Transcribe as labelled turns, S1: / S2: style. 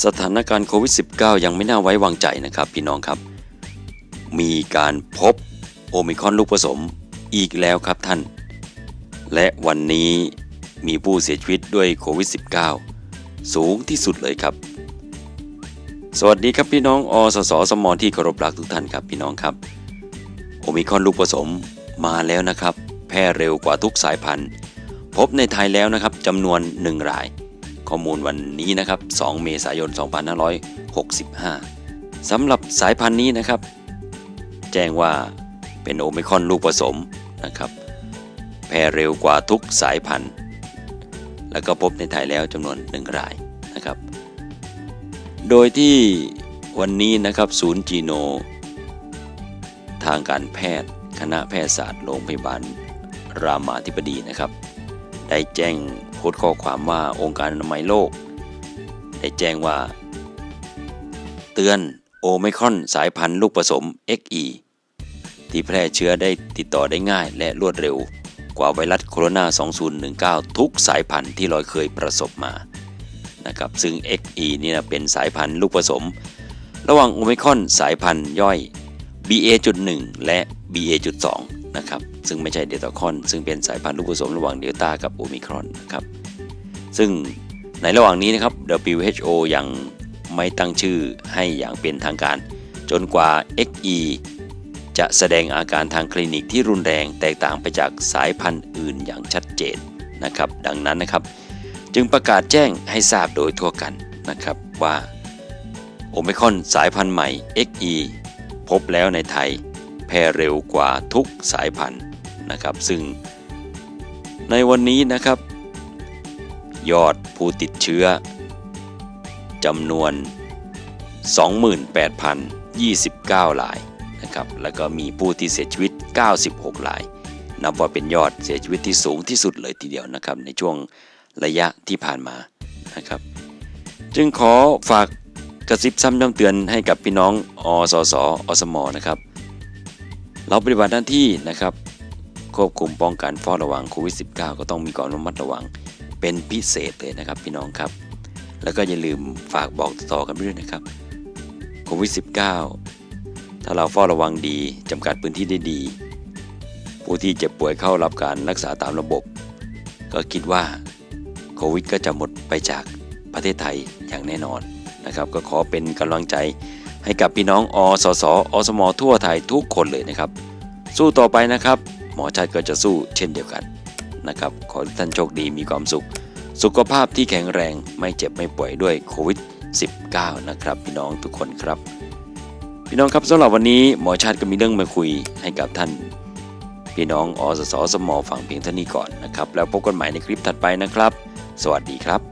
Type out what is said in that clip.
S1: สถานการณ์โควิด -19 ยังไม่น่าไว้วางใจนะครับพี่น้องครับ มีการพบโอมิคอนลูกผสมอีกแล้วครับท่าน และวันนี้มีผู้เสียชีวิตด้วยโควิด -19 สูงที่สุดเลยครับ สวัสดีครับพี่น้องอสสสมที่เคารพรักทุกท่านครับพี่น้องครับ โอมิคอนลูกผสมมาแล้วนะครับ แพร่เร็วกว่าทุกสายพันธุ์ พบในไทยแล้วนะครับจำนวน 1 ราย ข้อมูลวันนี้นะครับ 2 เมษายน 2565 สำหรับสายพันธุ์นี้นะครับ แจ้งว่าเป็นโอมิคอนลูกผสมนะครับ แพร่เร็วกว่าทุกสายพันธุ์ แล้วก็พบในไทยแล้วจำนวน 1 รายนะครับ โดยที่วันนี้นะครับศูนย์จีโน ทางการแพทย์ คณะแพทยศาสตร์โรงพยาบาลรามาธิบดีนะครับ ได้แจ้งโพสต์ข้อความว่าองค์การอนามัยโลก ได้แจ้งว่า เตือนโอไมครอนสายพันธุ์ลูกผสม XE ที่แพร่เชื้อได้ติดต่อได้ง่ายและรวดเร็ว กว่าไวรัสโคโรนา 2019 ทุกสายพันธุ์ที่เราเคยประสบมานะครับซึ่ง XE นี่นะเป็นสายพันธุ์ลูกผสม ระหว่างโอไมครอนสายพันธุ์ย่อย BA.1 และ BA.2 นะครับ ซึ่งไม่ใช่เดลต้าคอน ซึ่งเป็นสายพันธุ์ลูกผสมระหว่างเดลต้ากับโอมิครอนนะครับ ซึ่งในระหว่างนี้นะครับ WHO ยังไม่ตั้งชื่อให้อย่างเป็นทางการ จนกว่า XE จะแสดงอาการทางคลินิกที่รุนแรงแตกต่างไปจากสายพันธุ์อื่นอย่างชัดเจนนะครับ ดังนั้นนะครับ จึงประกาศแจ้งให้ทราบโดยทั่วกันนะครับว่าโอมิครอนสายพันธุ์ใหม่ XE พบแล้วในไทย พร่เร็วกว่าทุกสายพันธุ์นะครับ ซึ่งในวันนี้นะครับ ยอดผู้ติดเชื้อจำนวน 28,029รายนะครับ แล้วก็มีผู้ที่เสียชีวิต 96ราย นับว่าเป็นยอดเสียชีวิตที่สูงที่สุดเลยทีเดียวนะครับ ในช่วงระยะที่ผ่านมานะครับ จึงขอฝากกระซิบซ้ำย้ำเตือนให้กับพี่น้องอสสอสมนะครับ เราปฏิบัติหน้าที่นะครับควบคุมป้องกันเฝ้าระวังโควิด -19 ก็ต้องมีความระมัดระวังเป็นพิเศษเลยนะครับพี่น้องครับ แล้วก็อย่าลืมฝากบอกต่อกันด้วยนะครับโควิด -19 ถ้าเราเฝ้าระวังดีจำกัดพื้นที่ได้ดี ผู้ที่เจ็บป่วยเข้ารับการรักษาตามระบบ ก็คิดว่าโควิดก็จะหมดไปจากประเทศไทยอย่างแน่นอนนะครับ ก็ขอเป็นกำลังใจ ให้กับพี่น้องอสสอสมทั่วไทยทุกคนเลยนะครับ สู้ต่อไปนะครับ หมอชัดก็จะสู้เช่นเดียวกันนะครับ ขอให้ท่านโชคดีมีความสุข สุขภาพที่แข็งแรงไม่เจ็บไม่ป่วยด้วยโควิด -19 นะครับ พี่น้องทุกคนครับ พี่น้องครับสำหรับวันนี้หมอชาติก็มีเรื่องมาคุยให้กับท่าน พี่น้องอสสสมฟังเพียงเท่านี้ก่อนนะครับ แล้วพบกันใหม่ในคลิปถัดไปนะครับ สวัสดีครับ